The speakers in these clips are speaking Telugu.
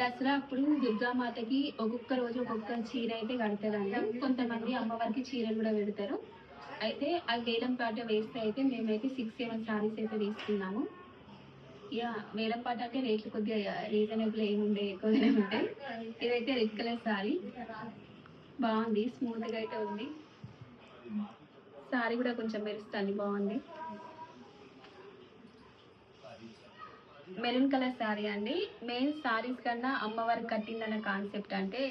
దసరా అప్పుడు దుర్గామాతకి ఒక్కొక్క రోజు ఒక్కొక్క చీర అయితే కడతారండి. కొంతమంది అమ్మవారికి చీరలు కూడా పెడతారు. అయితే ఆ వేలం పాట వేస్తే అయితే మేమైతే సిక్స్ సెవెన్ సారీస్ అయితే తీసుకున్నాము. ఇక వేలం పాట అంటే రేట్లు కొద్దిగా రీజనబుల్ ఏముండే ఉండే ఉంటాయి ఇదైతే రెడ్ కలర్ సారీ బాగుంది స్మూత్గా అయితే ఉంది. సారీ కూడా కొంచెం మెరుస్తుంది బాగుంది. మెరూన్ కలర్ శారీ అండి. మెయిన్ శారీస్ కన్నా అమ్మవారికి కట్టిందన్న కాన్సెప్ట్ అంటే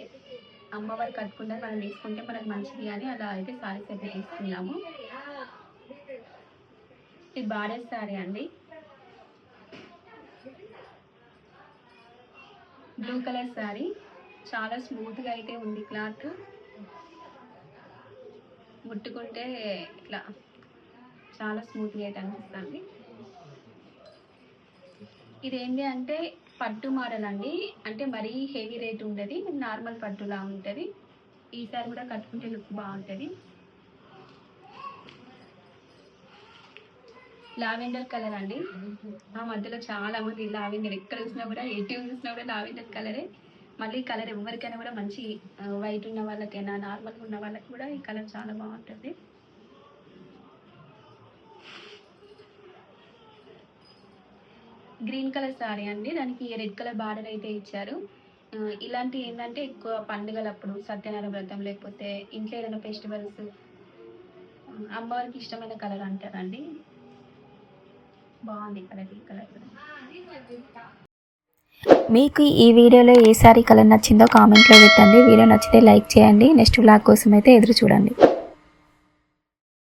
అమ్మవారు కట్టుకుంటే మనం తీసుకుంటే మనకు మంచిది అని అలా అయితే శారీస్ అయితే తీసుకున్నాము. ఇది బాడెస్ శారీ అండి. Blue colour sari. చాలా స్మూత్గా అయితే ఉంది క్లాత్. ముట్టుకుంటే ఇట్లా చాలా స్మూత్గా అయితే అనిపిస్తుంది. ఇది ఏంటి అంటే పట్టు మోడల్ అండి అంటే మరీ హెవీ రేట్ ఉండదు. నార్మల్ పట్టులా ఉంటుంది. ఈసారి కూడా కట్టుకుంటే లుక్ బాగుంటుంది. లావెండర్ కలర్ అండి. ఆ మధ్యలో చాలా మంది లావెండర్ ఎక్కడ చూసినా కూడా ఎటు చూసినా కూడా లావెండర్ కలరే. మళ్ళీ కలర్ ఎవరికైనా కూడా మంచి వైట్ ఉన్న వాళ్ళకైనా నార్మల్గా ఉన్న వాళ్ళకి కూడా ఈ కలర్ చాలా బాగుంటుంది. గ్రీన్ కలర్ సారీ అండి. దానికి రెడ్ కలర్ బార్డర్ అయితే ఇచ్చారు. ఇలాంటి ఏంటంటే ఎక్కువ పండుగలప్పుడు సత్యనారాయణ వ్రతం లేకపోతే ఇంట్లో ఏదైనా ఫెస్టివల్స్ అమ్మవారికి ఇష్టమైన కలర్ అంటారండి. బాగుంది కలర్ ఈ కలర్ మీకు ఈ వీడియోలో ఏ సారీ కలర్ నచ్చిందో కామెంట్లో పెట్టండి. వీడియో నచ్చితే లైక్ చేయండి. నెక్స్ట్ బ్లాగ్ కోసం అయితే ఎదురు చూడండి.